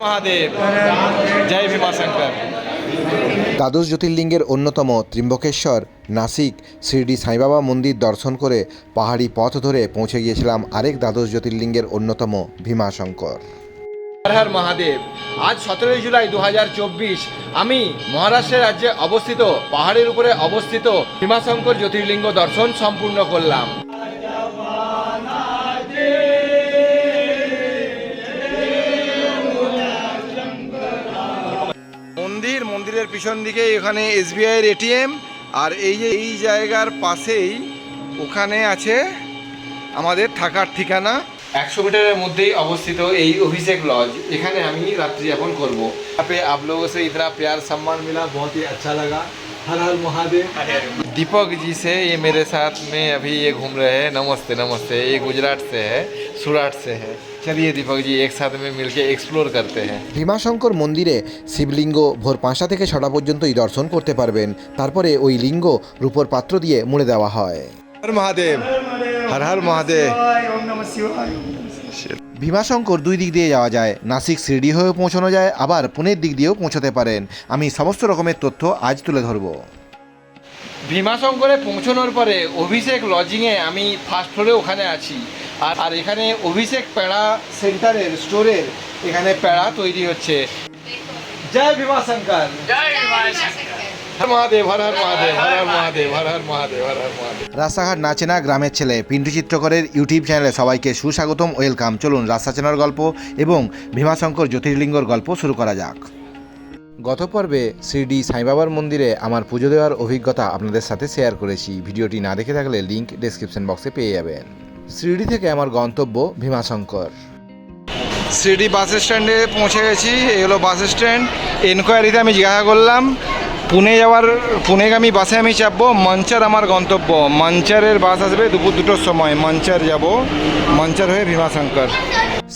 মহাদেব। জয় ভীমাশঙ্কর দ্বাদশ জ্যোতির্লিঙ্গের অন্যতম ত্রিম্বকেশ্বর নাসিক শিরডি সাইবাবা মন্দির দর্শন করে পাহাড়ি পথ ধরে পৌঁছে গিয়েছিলাম আরেক দ্বাদশ জ্যোতির্লিঙ্গের অন্যতম ভীমাশঙ্কর। হর হর মহাদেব আজ সতেরোই জুলাই দু হাজার চব্বিশ আমি মহারাষ্ট্রের রাজ্যে অবস্থিত পাহাড়ের উপরে অবস্থিত ভীমাশঙ্কর জ্যোতির্লিঙ্গ দর্শন সম্পূর্ণ করলাম। মন্দির মন্দিরের পিছন দিকে এখানে এসবিআই এর এটিএম আর এই যে এই জায়গার পাশেই ওখানে আছে আমাদের থাকার ঠিকানা একশো মিটারের মধ্যেই অবস্থিত এই অভিষেক লজ এখানে আমি রাত্রি যাপন করবো यहाँ पे आप लोगों से इतना प्यार सम्मान मिला बहुत ही अच्छा लगा हर हर महादेव दीपक जी से ये मेरे साथ में अभी ये घूम रहे हैं नमस्ते नमस्ते ये गुजरात से है सूरत से है चलिए दीपक जी एक साथ में मिलके एक्सप्लोर करते हैं ভীমাশঙ্কর মন্দিরে শিবলিঙ্গ ভোর পাঁচটা থেকে ছটা পর্যন্তই দর্শন করতে পারবেন তারপরে ওই লিঙ্গ রূপোর পাত্র দিয়ে মুড়ে দেওয়া হয় हर महादेव हर हर महादेव ভীমাশঙ্কর দুই দিক দিয়ে যাওয়া যায় নাসিক শিরডি হয়েও পৌঁছানো যায় আবার পুনের দিক দিয়েও পৌঁছাতে পারেন আমি সমস্ত রকমের তথ্য আজ তুলে ধরবো ভীমাশঙ্করে পৌঁছানোর পরে অভিষেক লজিংয়ে আমি ফার্স্ট ফ্লোরে ওখানে আছি আর আর এখানে অভিষেক পেড়া সেন্টারের স্টোরের এখানে পেড়া তৈরি হচ্ছে। জয় ভীমাশঙ্কর হর মহাদেব হর হর মহাদেব হর হর মহাদেব হর হর মহাদেব হর হর মহাদেব। রাস্তাঘাট নাচেনা গ্রামের ছেলে পিন্টু চিত্রকরের ইউটিউব চ্যানেলে সবাইকে সুস্বাগতম ওয়েলকাম। চলুন রাস্তা চেনার গল্প এবং ভীমাশঙ্কর জ্যোতির্লিঙ্গর গল্প শুরু করা যাক। গত পর্বে শিরডি সাইবাবার মন্দিরে আমার পুজো দেওয়ার অভিজ্ঞতা আপনাদের সাথে শেয়ার করেছি। ভিডিওটি না দেখে থাকলে লিঙ্ক ডেসক্রিপশন বক্সে পেয়ে যাবেন। শিরডি থেকে আমার গন্তব্য ভীমাশঙ্কর। সিডি বাস স্ট্যান্ডে পৌঁছে গেছি এই হলো বাস স্ট্যান্ড। এনকোয়ারিতে আমি জিজ্ঞাসা করলাম পুনে যাওয়ার পুনেগামী বাসে আমি চাপবো মঞ্চার আমার গন্তব্য। মঞ্চারের বাস আসবে দুপুর দুটোর সময় মঞ্চার যাব মঞ্চার হয়ে ভীমাশঙ্কর।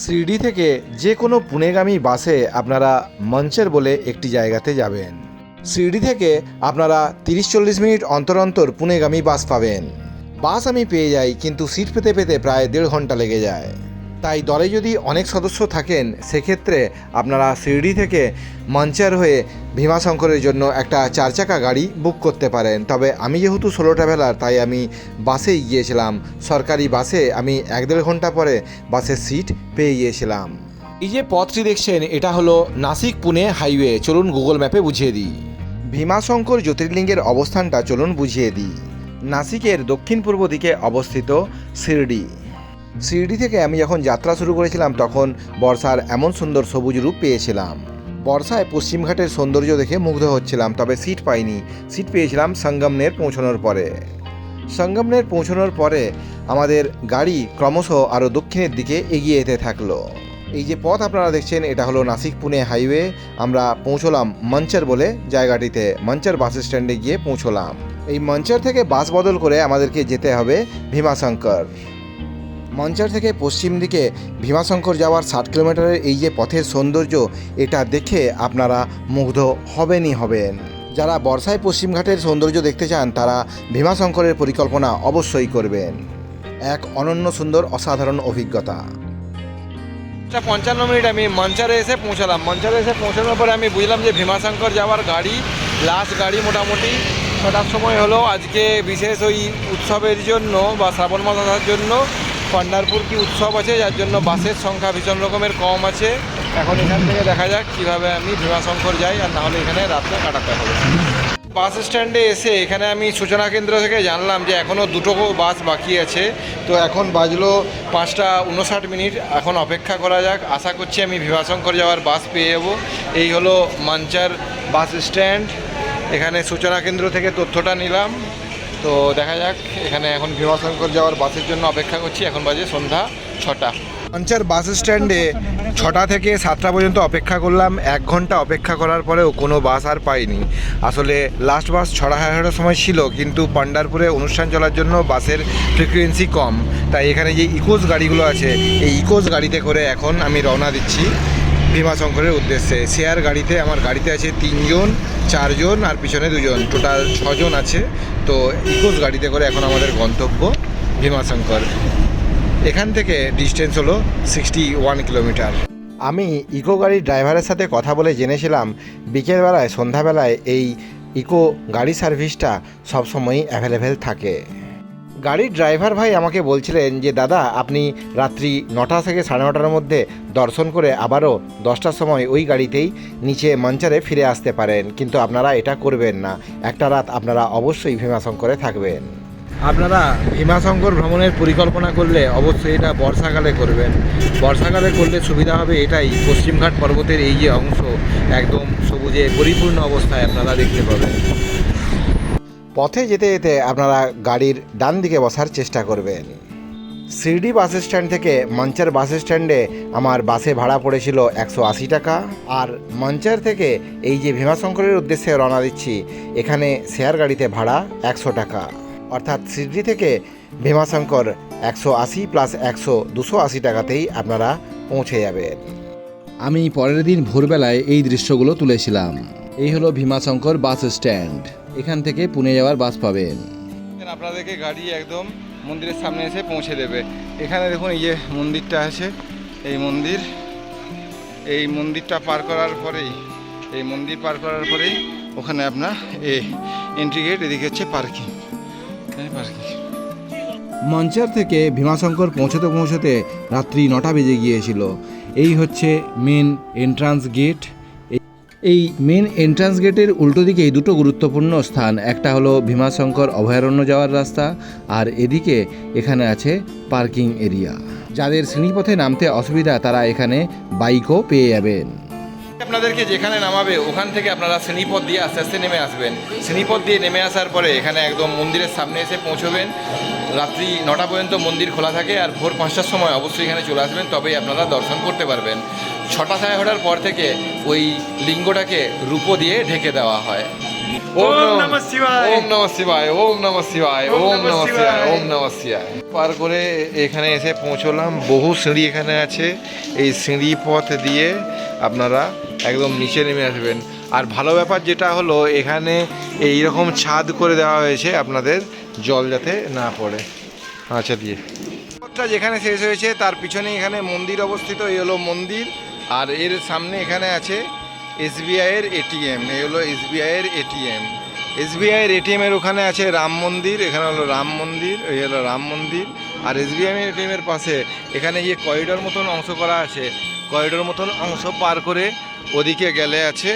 শিরডি থেকে যে কোনো পুনেগামী বাসে আপনারা মঞ্চের বলে একটি জায়গাতে যাবেন। শিরডি থেকে আপনারা তিরিশ চল্লিশ মিনিট অন্তর অন্তর পুনেগামী বাস পাবেন। বাস আমি পেয়ে যাই কিন্তু সিট পেতে পেতে প্রায় দেড় ঘণ্টা লেগে যায়। তাই দলে যদি অনেক সদস্য থাকেন সেক্ষেত্রে আপনারা শিরডি থেকে মঞ্চার হয়ে ভীমাশঙ্করের জন্য একটা চার চাকা গাড়ি বুক করতে পারেন। তবে আমি যেহেতু সোলো ট্রাভেলার তাই আমি বাসেই গিয়েছিলাম। সরকারি বাসে আমি এক দেড় ঘণ্টা পরে বাসের সিট পেয়ে গিয়েছিলাম। এই যে পথটি দেখছেন এটা হলো নাসিক পুনে হাইওয়ে। চলুন গুগল ম্যাপে বুঝিয়ে দিই। ভীমাশঙ্কর জ্যোতির্লিঙ্গের অবস্থানটা চলুন বুঝিয়ে দিই। নাসিকের দক্ষিণ পূর্ব দিকে অবস্থিত শিরডি শিরডি থেকে আমি যখন যাত্রা শুরু করেছিলাম, তখন বর্ষার এমন সুন্দর সবুজ রূপ পেয়েছিলাম। বর্ষায় পশ্চিমঘাটের সৌন্দর্য দেখে মুগ্ধ হচ্ছিলাম, তবে সিট পাইনি। সিট পেয়েছিলাম সঙ্গমনের পৌঁছানোর পরে। সঙ্গমনের পৌঁছানোর পরে আমাদের গাড়ি ক্রমশ আরও দক্ষিণের দিকে এগিয়ে যেতে থাকল। এই যে পথ আপনারা দেখছেন, এটা হলো নাসিক পুনে হাইওয়ে। আমরা পৌঁছলাম মঞ্চার বলে জায়গাটিতে। মঞ্চার বাস স্ট্যান্ডে গিয়ে পৌঁছলাম। এই মঞ্চার থেকে বাস বদল করে আমাদেরকে যেতে হবে ভীমাশঙ্কর। মঞ্চার থেকে পশ্চিম দিকে ভীমাশঙ্কর যাওয়ার ষাট কিলোমিটারের এই যে পথের সৌন্দর্য, এটা দেখে আপনারা মুগ্ধ হবেনই হবেন। যারা বর্ষায় পশ্চিমঘাটের সৌন্দর্য দেখতে চান, তারা ভীমাশঙ্করের পরিকল্পনা অবশ্যই করবেন। এক অনন্য সুন্দর, অসাধারণ অভিজ্ঞতা। আচ্ছা পঞ্চান্ন মিনিট আমি মঞ্চারে এসে পৌঁছালাম। মঞ্চারে এসে পৌঁছানোর পরে আমি বুঝলাম যে ভীমাশঙ্কর যাওয়ার গাড়ি লাস্ট গাড়ি মোটামুটি ছটার সময় হলো। আজকে বিশেষ ওই উৎসবের জন্য বা শ্রাবণ মাস আসার জন্য পান্ডারপুর কি উৎসব আছে, যার জন্য বাসের সংখ্যা ভীষণ রকমের কম আছে। এখন এখান থেকে দেখা যাক কীভাবে আমি ভীমাশঙ্কর যাই, আর নাহলে এখানে রাত্রে কাটাতে হবে। বাস স্ট্যান্ডে এসে এখানে আমি সূচনা কেন্দ্র থেকে জানলাম যে এখনও দুটো বাস বাকি আছে। তো এখন বাজলো পাঁচটা উনষাট মিনিট। এখন অপেক্ষা করা যাক। আশা করছি আমি ভীমাশঙ্কর যাওয়ার বাস পেয়ে যাব। এই হলো মঞ্চার বাস স্ট্যান্ড। এখানে সূচনা কেন্দ্র থেকে তথ্যটা নিলাম। তো দেখা যাক, এখানে এখন ভীমাশঙ্কর যাওয়ার বাসের জন্য অপেক্ষা করছি। এখন বাজে সন্ধ্যা ছটা। মঞ্চার বাস স্ট্যান্ডে ছটা থেকে সাতটা পর্যন্ত অপেক্ষা করলাম। এক ঘণ্টা অপেক্ষা করার পরেও কোনো বাস আর পাইনি। আসলে লাস্ট বাস ছটা এগারোটার সময় ছিল, কিন্তু পান্ডারপুরে অনুষ্ঠান চলার জন্য বাসের ফ্রিকুয়েন্সি কম। তাই এখানে যে ইকোস গাড়িগুলো আছে, এই ইকোস গাড়িতে করে এখন আমি রওনা দিচ্ছি ভীমাশঙ্করের উদ্দেশ্যে। শেয়ার গাড়িতে আমার গাড়িতে আছে তিনজন, চারজন আর পিছনে দুজন। টোটাল ছজন আছে। তো ইকোস গাড়িতে করে এখন আমাদের গন্তব্য ভীমাশঙ্কর এখান থেকে ডিস্টেন্স হলো সিক্সটি ওয়ান কিলোমিটার আমি ইকো গাড়ির ড্রাইভারের সাথে কথা বলে জেনেছিলাম, বিকেলবেলায়, সন্ধ্যাবেলায় এই ইকো গাড়ি সার্ভিসটা সবসময়ই অ্যাভেলেবেল থাকে। গাড়ির ড্রাইভার ভাই আমাকে বলছিলেন যে, দাদা, আপনি রাত্রি নটা থেকে সাড়ে নটার মধ্যে দর্শন করে আবারও দশটার সময় ওই গাড়িতেই নিচে মঞ্চারে ফিরে আসতে পারেন। কিন্তু আপনারা এটা করবেন না। একটা রাত আপনারা অবশ্যই ভীমাশঙ্করে থাকবেন। আপনারা ভীমাশঙ্কর ভ্রমণের পরিকল্পনা করলে অবশ্যই এটা বর্ষাকালে করবেন। বর্ষাকালে করলে সুবিধা হবে এটাই। পশ্চিমঘাট পর্বতের এই যে অংশ, একদম সবুজে পরিপূর্ণ অবস্থায় আপনারা দেখতে পাবেন। পথে যেতে যেতে আপনারা গাড়ির ডান দিকে বসার চেষ্টা করবেন। শিরডি বাস স্ট্যান্ড থেকে মঞ্চার বাস স্ট্যান্ডে আমার বাসে ভাড়া পড়েছিল একশো আশি টাকা। আর মঞ্চার থেকে এই যে ভীমাশঙ্করের উদ্দেশ্যে রওনা দিচ্ছি, এখানে শেয়ার গাড়িতে ভাড়া একশো টাকা। অর্থাৎ শিরডি থেকে ভীমাশঙ্কর একশো আশি প্লাস একশো দুশো আশি টাকাতেই আপনারা পৌঁছে যাবেন। আমি পরের দিন ভোরবেলায় এই দৃশ্যগুলো তুলেছিলাম। এই হলো ভীমাশঙ্কর বাস স্ট্যান্ড। এখান থেকে পুনে যাওয়ার বাস পাবেন। আপনাদেরকে গাড়ি একদম মন্দিরের সামনে এসে পৌঁছে দেবে। এখানে দেখুন এই যে মন্দিরটা আছে এই মন্দির। এই মন্দিরটা পার করার পরেই এই মন্দির পার করার পরেই ওখানে আপনার এই এন্ট্রি গেট এদিকে হচ্ছে পার্কিং মঞ্চার থেকে ভীমাশঙ্কর পৌঁছতে পৌঁছতে রাত্রি নটা বেজে গিয়েছিল। এই হচ্ছে মেন এন্ট্রান্স গেট এই মেন এন্ট্রান্স গেটের উল্টো দিকেই দুটো গুরুত্বপূর্ণ স্থান। একটা হলো ভীমাশঙ্কর অভয়ারণ্য যাওয়ার রাস্তা, আর এদিকে এখানে আছে পার্কিং এরিয়া যাদের শ্রেণীপথে নামতে অসুবিধা, তারা এখানে বাইকও পেয়ে যাবেন। আপনাদেরকে যেখানে নামাবে, ওখান থেকে আপনারা শ্রেণীপথ দিয়ে আস্তে আস্তে নেমে আসবেন। শ্রেণীপথ দিয়ে নেমে আসার পরে এখানে একদম মন্দিরের সামনে এসে পৌঁছবেন। রাত্রি নটা পর্যন্ত মন্দির খোলা থাকে আর ভোর পাঁচটার সময় অবশ্যই এখানে চলে আসবেন, তবেই আপনারা দর্শন করতে পারবেন। ছটা সাড়ে ছটার পর থেকে ওই লিঙ্গটাকে রূপো দিয়ে ঢেকে দেওয়া হয়। ওম নমঃ শিবায়। ওম নমঃ শিবায় ওম নমঃ শিবায় ওম নমঃ শিবায় শিবায়। ওম নমঃ শিবায় পার করে এখানে এসে পৌঁছলাম। বহু সিঁড়ি এখানে আছে। এই সিঁড়ি পথ দিয়ে আপনারা একদম নিচে নেমে আসবেন। আর ভালো ব্যাপার যেটা হলো এখানে এই রকম ছাদ করে দেওয়া হয়েছে আপনাদের জল যাতে না পড়ে। আচ্ছা দিয়ে। পথটা যেখানে শেষ হয়েছে তার পিছনে এখানে মন্দির অবস্থিত। এই হলো মন্দির। আর এর সামনে এখানে আছে এসবিআইয়ের এটিএম, এই হলো এসবিআইয়ের এটিএম। এসবিআইয়ের এটিএমের ওখানে আছে রাম মন্দির, এখানে হলো রাম মন্দির, এই হলো রাম মন্দির। আর এসবিআই এটিএমের পাশে এখানে যে করিডোর মতন অংশ করা আছে। করিডোর মতন অংশ পার করে ওদিকে গেলে আছে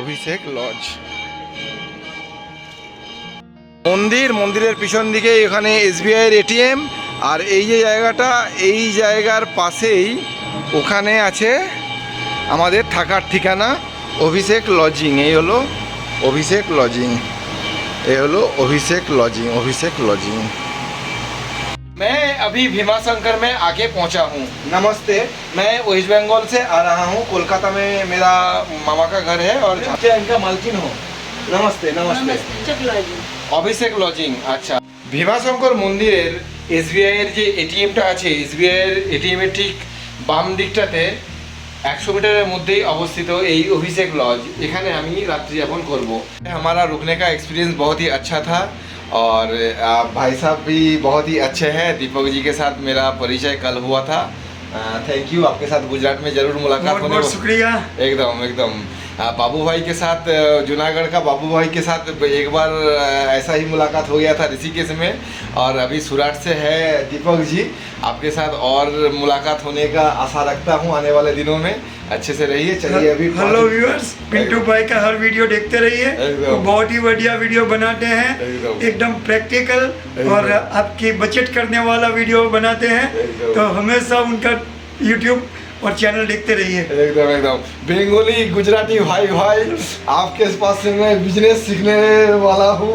অভিষেক লজ মন্দির, মন্দিরের পিছন দিকে এখানে এসবিআইয়ের এটিএম। আর এই যে জায়গাটা, এই জায়গার পাশেই ওখানে আছে আমাদের থাকার ঠিকানা অভিষেক লজিং এই হলো অভিষেক লজিং এই হলো অভিষেক लॉजिंग अभिषेक लॉजिंग मैं अभी भीमाशंकर में आके पहुंचा हूँ नमस्ते मैं वेस्ट बंगाल से आ रहा हूँ कोलकाता में मेरा मामा का घर है और क्या इनका मालकिन हो नमस्ते नमस्ते অভিষেক লজিং আচ্ছা ভীমাশঙ্কর মন্দিরের এসবিআই এর যে এটিএমটা আছে এসবিআই এর এটিএম এর ঠিক বাম দিকটাতে একশো মিটারের মধ্যেই অবস্থিত এই অভিষেক लॉज এখানে আমি রাত্রি যাপন করব हमारा रुकने का एक्सपीरियंस बहुत ही अच्छा था और आ, भाई साहब भी बहुत ही अच्छे हैं दीपक जी के साथ मेरा परिचय कल हुआ था थैंक यू आपके साथ गुजरात में जरूर मुलाकात बहुत होने बहुत शुक्रिया एकदम एकदम आ, बाबू भाई के साथ जूनागढ़ का बाबू भाई के साथ एक बार ऐसा ही मुलाकात हो गया था ऋषिकेश में। और अभी सुराट से है दीपक जी। आपके साथ और मुलाकात होने का आशा रखता हूँ आने वाले दिनों में। अच्छे से रहिए चलिए अभी हेलो व्यूअर्स पिंटू भाई का हर वीडियो देखते रहिए। वो बहुत ही बढ़िया वीडियो बनाते हैं। एकदम। एकदम प्रैक्टिकल और आपकी बचत करने वाला वीडियो बनाते हैं। तो हमेशा उनका यूट्यूब और चैनल देखते रहिए एकदम एकदम बेंगोली गुजराती भाई भाई आपके पास से मैं बिजनेस सीखने वाला हूँ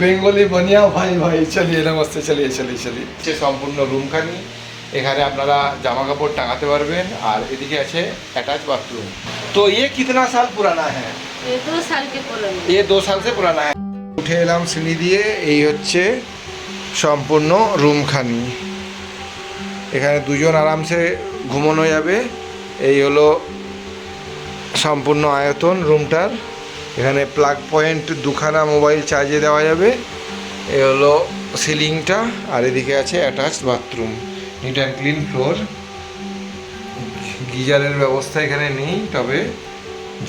বেঙ্গলি বনিয়া ভাই ভাই চলিয়ে নমস্তে চলিয়ে চলিয়ে চলিয়ে হচ্ছে সম্পূর্ণ রুমখানি এখানে আপনারা জামা কাপড় টাঙাতে পারবেন আর এদিকে আছে অ্যাটাচ বাথরুম তো ये कितना साल पुराना है ये दो साल के पुराने ये दो साल से पुराना है উঠে এলাম সিঁড়ি দিয়ে এই হচ্ছে সম্পূর্ণ রুমখানি এখানে দুজন আরামসে ঘুমানো যাবে। এই হলো সম্পূর্ণ আয়তন রুমটার। এখানে প্লাগ পয়েন্ট দুখানা মোবাইল চার্জে দেওয়া যাবে। এই হলো সিলিংটা, আর এদিকে আছে attach bathroom. Neat and clean floor গিজারের ব্যবস্থা এখানে নেই, তবে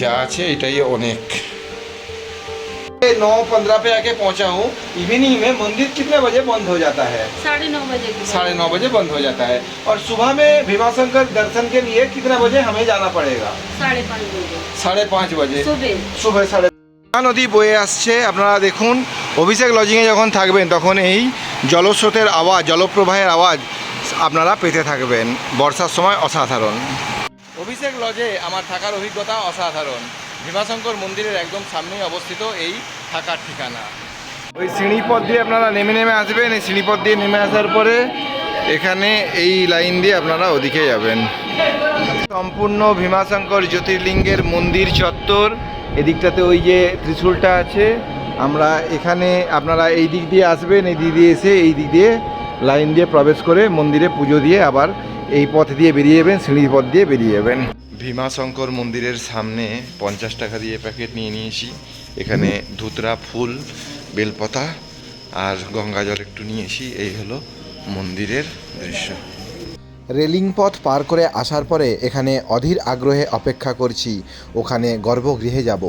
যা আছে এটাই অনেক। नौ पंद्रह पे आके पहुंचा हूँ इवनिंग में मंदिर कितने बजे बंद हो जाता है साढ़े नौ बजे के बाद। साढ़े नौ बजे बंद हो जाता है और सुबह में भीमाशंकर दर्शन के लिए कितने बजे हमें जाना पड़ेगा साढ़े पाँच बजे সাড়ে পাঁচ বাজে सुबह শুভে সাড়ে নদী বয়ে আসছে আপনারা দেখুন অভিষেক লজিংয়ে যখন থাকবেন তখন এই জলস্রোতের আওয়াজ জলপ্রবাহের আওয়াজ আপনারা পেতে থাকবেন বর্ষার সময় অসাধারণ অভিষেক লজে আমার থাকার অভিজ্ঞতা অসাধারণ ভীমাশঙ্কর মন্দিরের একদম সামনেই অবস্থিত এই থাকার ঠিকানা। ওই সিঁড়িপথ দিয়ে আপনারা নেমে নেমে আসবেন। এই সিঁড়িপথ দিয়ে নেমে আসার পরে এখানে এই লাইন দিয়ে আপনারা ওদিকে যাবেন। সম্পূর্ণ ভীমাশঙ্কর জ্যোতির্লিঙ্গের মন্দির চত্বর। এদিকটাতে ওই যে ত্রিশূলটা আছে। আমরা এখানে আপনারা এই দিক দিয়ে আসবেন, এই দিক দিয়ে এসে এই দিক দিয়ে লাইন দিয়ে প্রবেশ করে মন্দিরে পুজো দিয়ে আবার এই পথ দিয়ে বেরিয়ে যাবেন সিঁড়ি পথ দিয়ে বেরিয়ে যাবেন। ভীমাশঙ্কর মন্দিরের সামনে পঞ্চাশ টাকা দিয়ে প্যাকেট নিয়ে নিয়েছি। এখানে ধুতরা, ফুল, বেলপাতা আর গঙ্গা জল একটু নিয়েছি। এই হলো মন্দিরের দৃশ্য। রেলিং পথ পার করে আসার পরে এখানে অধীর আগ্রহে অপেক্ষা করছি, ওখানে গর্ভগৃহে যাব।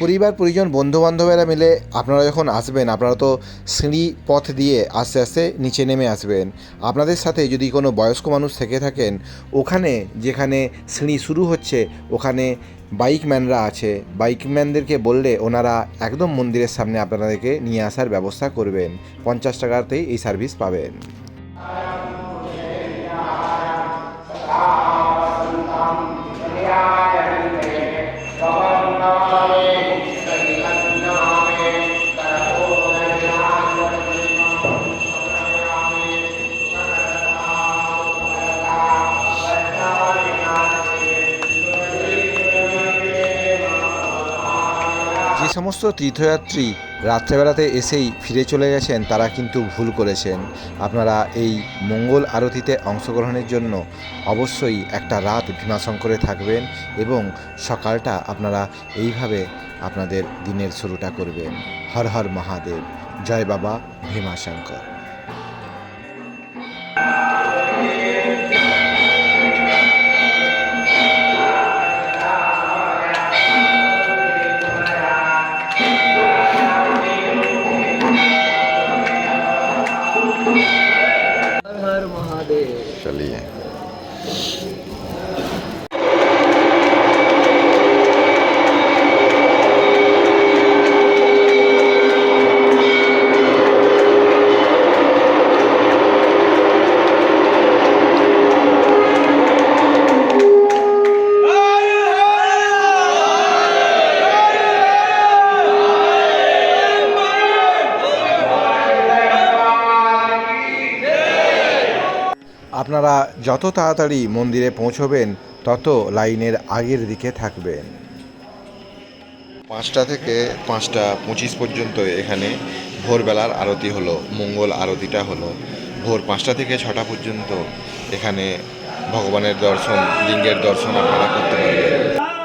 পরিবার, পরিজন, বন্ধুবান্ধবেরা মিলে আপনারা যখন আসবেন, আপনারা তো সিঁড়ি পথ দিয়ে আস্তে আস্তে নিচে নেমে আসবেন। আপনাদের সাথে যদি কোনো বয়স্ক মানুষ থেকে থাকেন, ওখানে যেখানে সিঁড়ি শুরু হচ্ছে, ওখানে বাইকম্যানরা আছে। বাইকম্যানদেরকে বললে ওনারা একদম মন্দিরের সামনে আপনাদেরকে নিয়ে আসার ব্যবস্থা করবেন। পঞ্চাশ টাকাতেই এই সার্ভিস পাবেন। সমস্ত তীর্থযাত্রী রাত্রেবেলাতে এসেই ফিরে চলে গেছেন, তারা কিন্তু ভুল করেছেন। আপনারা এই মঙ্গল আরতিতে অংশগ্রহণের জন্য অবশ্যই একটা রাত ভীমাশঙ্করে থাকবেন এবং সকালটা আপনারা এইভাবে আপনাদের দিনের শুরুটা করবেন। হর হর মহাদেব। জয় বাবা ভীমাশঙ্কর। যত তাড়াতাড়ি মন্দিরে পৌঁছবেন, তত লাইনের আগের দিকে থাকবেন। পাঁচটা থেকে পাঁচটা পঁচিশ পর্যন্ত এখানে ভোরবেলার আরতি হলো, মঙ্গল আরতিটা হলো। ভোর পাঁচটা থেকে ছটা পর্যন্ত এখানে ভগবানের দর্শন, লিঙ্গের দর্শন আপনারা করতে পারবেন।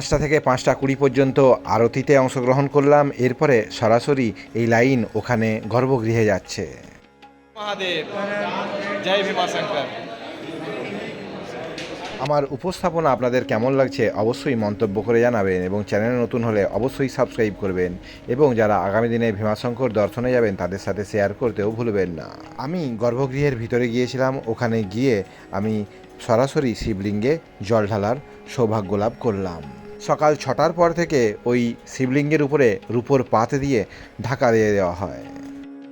পাঁচটা থেকে পাঁচটা কুড়ি পর্যন্ত আরতিতে অংশগ্রহণ করলাম। এরপরে সরাসরি এই লাইন ওখানে গর্ভগৃহে যাচ্ছে। মহাদেব জয় ভীমাশঙ্কর আমার উপস্থাপনা আপনাদের কেমন লাগছে অবশ্যই মন্তব্য করে জানাবেন এবং চ্যানেল নতুন হলে অবশ্যই সাবস্ক্রাইব করবেন এবং যারা আগামী দিনে ভীমাশঙ্কর দর্শনে যাবেন তাদের সাথে শেয়ার করতেও ভুলবেন না। আমি গর্ভগৃহের ভিতরে গিয়েছিলাম ওখানে গিয়ে আমি সরাসরি শিবলিঙ্গে জল ঢালার সৌভাগ্য লাভ করলাম। সকাল ছটার পর থেকে ওই শিবলিঙ্গের উপরে রূপোর পাত দিয়ে ঢাকা দিয়ে দেওয়া হয়।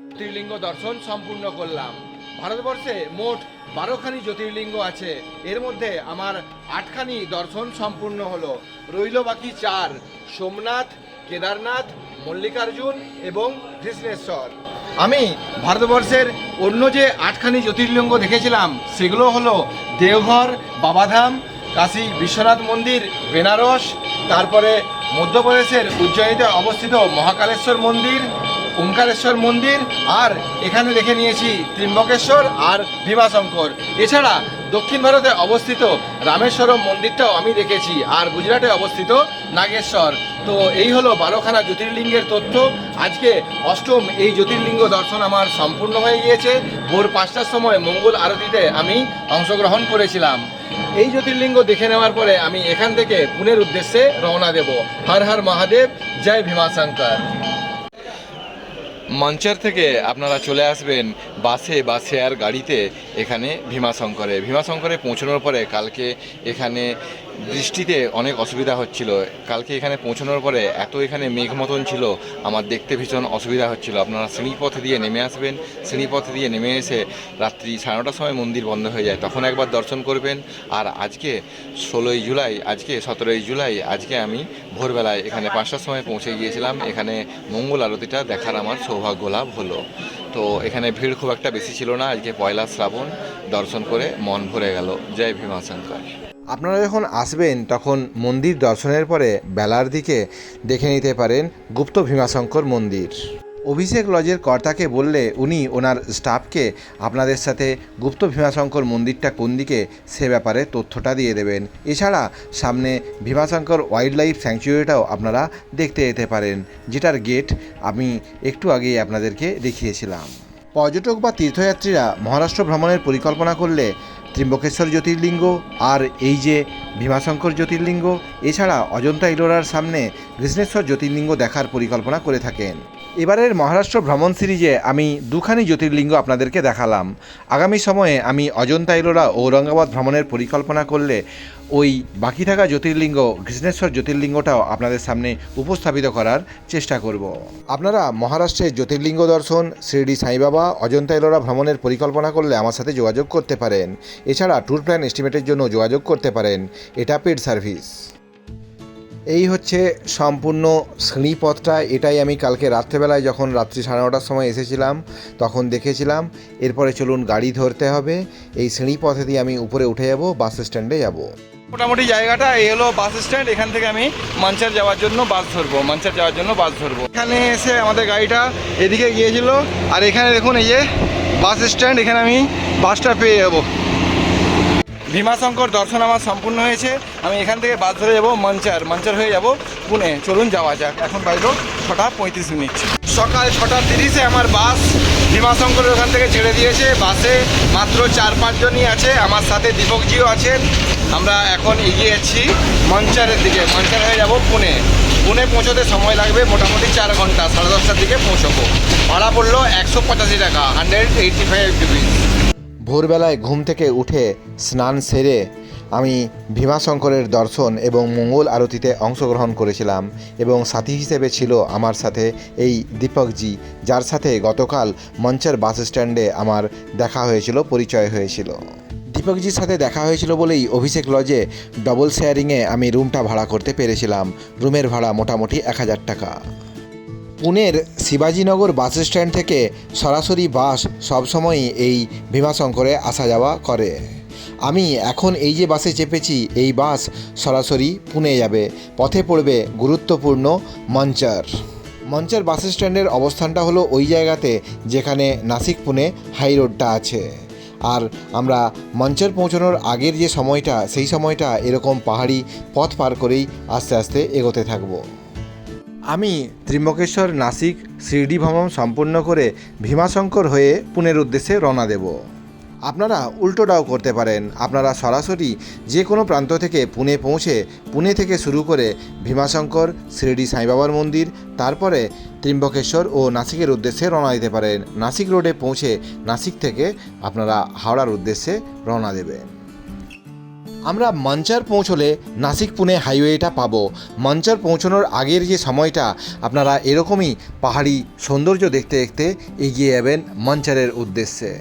জ্যোতির্লিঙ্গ দর্শন সম্পূর্ণ করলাম। ভারতবর্ষে মোট বারোখানি জ্যোতির্লিঙ্গ আছে। এর মধ্যে আমার আটখানি দর্শন সম্পূর্ণ হলো। রইল বাকি চার, সোমনাথ, কেদারনাথ, মল্লিকার্জুন এবং কৃষ্ণেশ্বর আমি ভারতবর্ষের অন্য যে আটখানি জ্যোতির্লিঙ্গ দেখেছিলাম, সেগুলো হলো দেওঘর, বাবাধাম কাশী বিশ্বনাথ মন্দির, বেনারস, তারপরে মধ্যপ্রদেশের উজ্জয়িতে অবস্থিত মহাকালেশ্বর মন্দির ওমকারেশ্বর মন্দির আর এখানে দেখে নিয়েছি ত্রিম্বকেশ্বর আর ভীমাশঙ্কর। এছাড়া দক্ষিণ ভারতে অবস্থিত রামেশ্বরম মন্দিরটাও আমি দেখেছি আর গুজরাটে অবস্থিত নাগেশ্বর। তো এই হলো বারোখানা জ্যোতির্লিঙ্গের তথ্য। আজকে অষ্টম এই জ্যোতির্লিঙ্গ দর্শন আমার সম্পূর্ণ হয়ে গিয়েছে। ভোর পাঁচটার সময় মঙ্গল আরতিতে আমি অংশগ্রহণ করেছিলাম। এই জ্যোতির্লিঙ্গ দেখে নেওয়ার পরে আমি এখান থেকে পুনের উদ্দেশ্যে রওনা দেব। হর হর মহাদেব, জয় ভীমাশঙ্কর মঞ্চার থেকে আপনারা চলে আসবেন বাসে বা শেয়ার গাড়িতে এখানে ভীমাশঙ্করে ভীমাশঙ্করে পৌঁছানোর পরে কালকে এখানে বৃষ্টিতে অনেক অসুবিধা হচ্ছিল। কালকে এখানে পৌঁছানোর পরে এত এখানে মেঘ মতন ছিল, আমার দেখতে ভীষণ অসুবিধা হচ্ছিল। আপনারা শ্রেণীপথ দিয়ে নেমে আসবেন, শ্রেণীপথ দিয়ে নেমে এসে রাত্রি সাড়ে নটার সময় মন্দির বন্ধ হয়ে যায়। তখন একবার দর্শন করবেন। আর আজকে ষোলোই জুলাই, আজকে সতেরোই জুলাই, আজকে আমি ভোরবেলায় এখানে পাঁচটার সময় পৌঁছে গিয়েছিলাম। এখানে মঙ্গল আরতিটা দেখার আমার সৌভাগ্য লাভ হলো। তো এখানে ভিড় খুব একটা বেশি ছিল না। আজকে পয়লা শ্রাবণ, দর্শন করে মন ভরে গেল। জয় ভীমাশঙ্কর আপনারা যখন আসবেন, তখন মন্দির দর্শনের পরে বেলার দিকে দেখে নিতে পারেন গুপ্ত ভীমাশঙ্কর মন্দির। অভিষেক লজের কর্তাকে বললে উনি ওনার স্টাফকে আপনাদের সাথে গুপ্ত ভীমাশঙ্কর মন্দিরটা কোন দিকে, সে ব্যাপারে তথ্যটা দিয়ে দেবেন। এছাড়া সামনে ভীমাশঙ্কর ওয়াইল্ড লাইফ স্যাংচুয়ারিটাও আপনারা দেখতে যেতে পারেন, যেটার গেট আমি একটু আগেই আপনাদেরকে দেখিয়েছিলাম। পর্যটক বা তীর্থযাত্রীরা মহারাষ্ট্র ভ্রমণের পরিকল্পনা করলে ত্রিম্বকেশ্বর জ্যোতির্লিঙ্গ আর এই যে ভীমাশঙ্কর জ্যোতির্লিঙ্গ, এছাড়া অজন্তা ইলোরার সামনে কৃষ্ণেশ্বর জ্যোতির্লিঙ্গ দেখার পরিকল্পনা করে থাকেন। এবারের মহারাষ্ট্র ভ্রমণ সিরিজে আমি দুখানি জ্যোতির্লিঙ্গ আপনাদেরকে দেখালাম। আগামী সময়ে আমি অজন্তা ইলোরা ও ঔরঙ্গাবাদ ভ্রমণের পরিকল্পনা করলে ওই বাকি থাকা জ্যোতির্লিঙ্গ কৃষ্ণেশ্বর জ্যোতির্লিঙ্গটাও আপনাদের সামনে উপস্থাপিত করার চেষ্টা করব। আপনারা মহারাষ্ট্রের জ্যোতির্লিঙ্গ দর্শন, শ্রীডি সাইবাবা, অজন্তা এলোরা ভ্রমণের পরিকল্পনা করলে আমার সাথে যোগাযোগ করতে পারেন। এছাড়া ট্যুর প্ল্যান এস্টিমেটের জন্য যোগাযোগ করতে পারেন। এটা পেড সার্ভিস। এই হচ্ছে সম্পূর্ণ শ্রেণীপথটা, এটাই আমি কালকে রাত্রেবেলায় যখন রাত্রি সাড়ে নটার সময় এসেছিলাম, তখন দেখেছিলাম। এরপরে চলুন গাড়ি ধরতে হবে। এই শ্রেণীপথে দিয়ে আমি উপরে উঠে যাব, বাস স্ট্যান্ডে যাব। মোটামুটি জায়গাটা এই হলো বাস স্ট্যান্ড, এখান থেকে আমি মাঞ্চার যাওয়ার জন্য বাস ধরবো মাঞ্চার যাওয়ার জন্য বাস ধরবো। এখানে এসে আমাদের গাড়িটা এদিকে গিয়েছিল, আর এখানে দেখুন এই যে বাস স্ট্যান্ড, এখানে আমি বাসটা পেয়ে যাব। ভীমাশঙ্কর দর্শন আমার সম্পূর্ণ হয়েছে। আমি এখান থেকে বাস ধরে যাব মঞ্চার। মঞ্চার হয়ে যাব পুনে। চলুন যাওয়া যাক। এখন বাজলো ছটা পঁয়ত্রিশ মিনিট। সকাল ছটা তিরিশে আমার বাস ভীমাশঙ্করের ওখান থেকে ছেড়ে দিয়েছে। বাসে মাত্র চার পাঁচজনই আছে। আমার সাথে দীপকজিও আছেন। আমরা এখন এগিয়ে যাচ্ছি মঞ্চারের দিকে। মঞ্চার হয়ে যাব পুনে। পুনে পৌঁছতে সময় লাগবে মোটামুটি চার ঘণ্টা। সাড়ে দশটার দিকে পৌঁছবো। ভাড়া পড়ল একশো পঁচাশি টাকা। Hundred eighty five rupees. ভোরবেলায় ঘুম থেকে উঠে স্নান সেরে আমি ভীমাশঙ্করের দর্শন এবং মঙ্গল আরতিতে অংশগ্রহণ করেছিলাম এবং সাথী হিসেবে ছিল আমার সাথে এই দীপকজি, যার সাথে গতকাল মঞ্চের বাস স্ট্যান্ডে আমার দেখা হয়েছিল, পরিচয় হয়েছিল। দীপকজির সাথে দেখা হয়েছিল বলেই অভিষেক লজে ডবল শেয়ারিংয়ে আমি রুমটা ভাড়া করতে পেরেছিলাম। রুমের ভাড়া মোটামুটি এক হাজার টাকা। পুনের শিবাজীনগর বাস স্ট্যান্ড থেকে সরাসরি বাস সবসময়ই এই ভীমাশঙ্করে আসা যাওয়া করে। আমি এখন এই যে বাসে চেপেছি, এই বাস সরাসরি পুনে যাবে। পথে পড়বে গুরুত্বপূর্ণ মঞ্চার। মঞ্চার বাস স্ট্যান্ডের অবস্থানটা হলো ওই জায়গাতে যেখানে নাসিক পুনে হাই রোডটা আছে। আর আমরা মঞ্চের পৌঁছানোর আগের যে সময়টা, সেই সময়টা এরকম পাহাড়ি পথ পার করেই আস্তে আস্তে এগোতে থাকব। আমি ত্রিম্বকেশ্বর নাসিক শিরডি ভ্রমণ সম্পূর্ণ করে ভীমাশঙ্কর হয়ে পুনের উদ্দেশ্যে রওনা দেব। আপনারা উল্টোটাও করতে পারেন। আপনারা সরাসরি যে কোনো প্রান্ত থেকে পুনে পৌঁছে পুনে থেকে শুরু করে ভীমাশঙ্কর, শিরডি সাইবাবার মন্দির, তারপরে ত্রিম্বকেশ্বর ও নাসিকের উদ্দেশ্যে রওনা দিতে পারেন। নাসিক রোডে পৌঁছে নাসিক থেকে আপনারা হাওড়ার উদ্দেশ্যে রওনা দেবেন। আমরা মঞ্চার পৌঁছলে নাসিক পুনে হাইওয়েটা পাবো। মঞ্চার পৌঁছানোর আগের যে সময়টা, আপনারা এরকমই পাহাড়ি সৌন্দর্য দেখতে দেখতে এগিয়ে যাবেন মঞ্চারের উদ্দেশ্যে।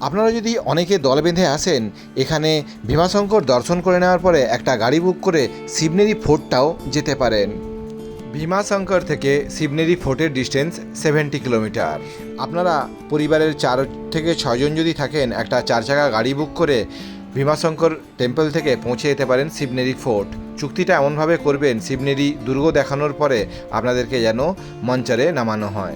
আপনারা যদি অনেকে দল বেঁধে আসেন, এখানে ভীমাশঙ্কর দর্শন করে নেওয়ার পরে একটা গাড়ি বুক করে শিবনেরি ফোর্টটাও যেতে পারেন। ভীমাশঙ্কর থেকে শিবনেরি ফোর্টের ডিস্টেন্স সেভেন্টি কিলোমিটার। আপনারা পরিবারের চার থেকে ছজন যদি থাকেন, একটা চার চাকা গাড়ি বুক করে ভীমাশঙ্কর টেম্পল থেকে পৌঁছে যেতে পারেন শিবনেরি ফোর্ট। চুক্তিটা এমনভাবে করবেন, শিবনেরি দুর্গ দেখানোর পরে আপনাদেরকে যেন মঞ্চারে নামানো হয়।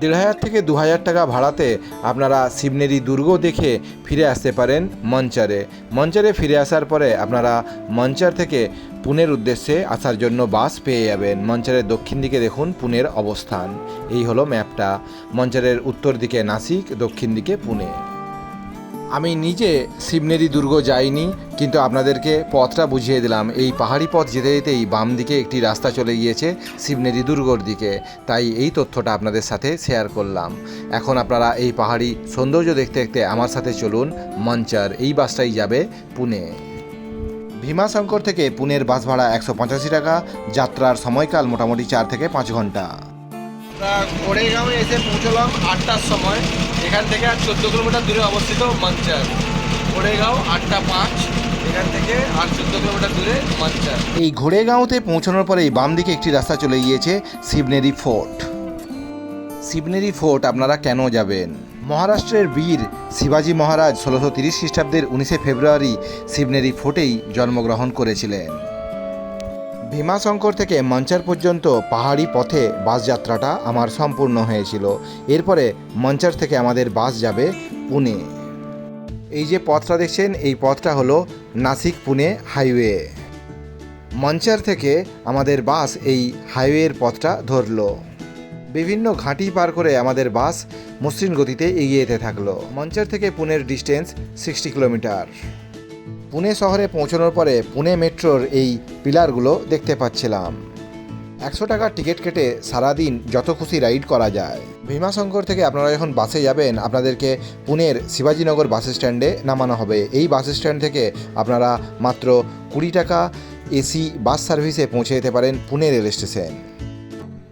দেড় হাজার থেকে দু হাজার টাকা ভাড়াতে আপনারা শিবনেরি দুর্গ দেখে ফিরে আসতে পারেন মঞ্চারে। মঞ্চারে ফিরে আসার পরে আপনারা মঞ্চার থেকে পুনের উদ্দেশ্যে আসার জন্য বাস পেয়ে যাবেন। মঞ্চারের দক্ষিণ দিকে দেখুন পুনের অবস্থান। এই হলো ম্যাপটা। মঞ্চারের উত্তর দিকে নাসিক, দক্ষিণ দিকে পুনে। আমি নিজে শিবনেরি দুর্গ যাইনি, কিন্তু আপনাদেরকে পথটা বুঝিয়ে দিলাম। এই পাহাড়ি পথ যেতে যেতেই বাম দিকে একটি রাস্তা চলে গিয়েছে শিবনেরি দুর্গর দিকে। তাই এই তথ্যটা আপনাদের সাথে শেয়ার করলাম। এখন আপনারা এই পাহাড়ি সৌন্দর্য দেখতে দেখতে আমার সাথে চলুন। মঞ্চার এই বাসটাই যাবে পুনে। ভীমাশঙ্কর থেকে পুনের বাস ভাড়া একশো পঁচাশি টাকা, যাত্রার সময়কাল মোটামুটি চার থেকে পাঁচ ঘণ্টা। আমরা কোড়েগাঁওয়ে এসে পৌঁছলাম আটটার সময়। এখান থেকে আর চোদ্দ কিলোমিটার দূরে অবস্থিত মাঞ্চার। কোড়েগাঁও আটটা পাঁচ। এখান থেকে আর চোদ্দ কিলোমিটার দূরে মঞ্চার। এই ঘোড়েগাঁওতে পৌঁছানোর পরেই বাম দিকে একটি রাস্তা চলে গিয়েছে শিবনেরি ফোর্ট। শিবনেরি ফোর্ট আপনারা কেন যাবেন? মহারাষ্ট্রের বীর শিবাজী মহারাজ ষোলোশো তিরিশ খ্রিস্টাব্দের উনিশে ফেব্রুয়ারি শিবনেরি ফোর্টেই জন্মগ্রহণ করেছিলেন। ভীমাশঙ্কর থেকে মঞ্চার পর্যন্ত পাহাড়ি পথে বাস যাত্রাটা আমার সম্পূর্ণ হয়েছিল। এরপরে মঞ্চার থেকে আমাদের বাস যাবে পুনে। এই যে পথটা দেখছেন, এই পথটা হলো নাসিক পুনে হাইওয়ে। মঞ্চার থেকে আমাদের বাস এই হাইওয়ের পথটা ধরলো। বিভিন্ন ঘাঁটি পার করে আমাদের বাস মসৃণ গতিতে এগিয়ে যেতে থাকল। মঞ্চার থেকে পুনের ডিস্টেন্স সিক্সটি কিলোমিটার। পুনে শহরে পৌঁছানোর পরে পুনে মেট্রোর এই পিলারগুলো দেখতে পাচ্ছিলাম। একশো টাকার টিকিট কেটে সারাদিন যত খুশি রাইড করা যায়। ভীমাশঙ্কর থেকে আপনারা যখন বাসে যাবেন, আপনাদেরকে পুনের শিবাজীনগর বাস স্ট্যান্ডে নামানো হবে। এই বাস স্ট্যান্ড থেকে আপনারা মাত্র কুড়ি টাকা এসি বাস সার্ভিসে পৌঁছে যেতে পারেন পুনে রেল স্টেশন।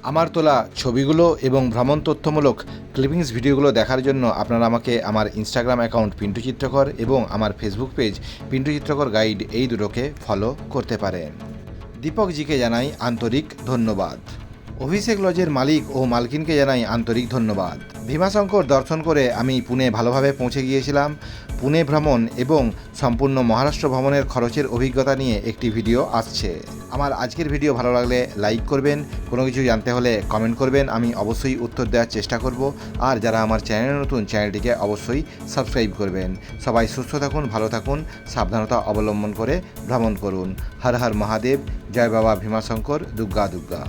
আমার তোলা ছবিগুলো এবং ভ্রমণ তথ্যমূলক ক্লিপিংস ভিডিওগুলো দেখার জন্য আপনারা আমাকে আমার ইনস্টাগ্রাম অ্যাকাউন্ট পিন্টু চিত্রকর এবং আমার ফেসবুক পেজ পিন্টু চিত্রকর গাইড এই দুটোকে ফলো করতে পারেন। দীপকজিকে জানাই আন্তরিক ধন্যবাদ। অভিষেক লজের মালিক ও মালকিনকে জানাই আন্তরিক ধন্যবাদ। ভীমাশঙ্কর দর্শন করে আমি পুনে ভালোভাবে পৌঁছে গিয়েছিলাম। পুনে ভ্রমণ এবং সম্পূর্ণ মহারাষ্ট্র ভ্রমণের খরচের অভিজ্ঞতা নিয়ে একটি ভিডিও আসছে। আমার আজকের ভিডিও ভালো লাগলে লাইক করবেন, কোনো কিছু জানতে হলে কমেন্ট করবেন, আমি অবশ্যই উত্তর দেওয়ার চেষ্টা করব। আর যারা আমার চ্যানেল নতুন, চ্যানেলটিকে অবশ্যই সাবস্ক্রাইব করবেন। সবাই সুস্থ থাকুন, ভালো থাকুন, সাবধানতা অবলম্বন করে ভ্রমণ করুন। হর হর মহাদেব, জয় বাবা ভীমাশঙ্কর দুর্গা দুর্গা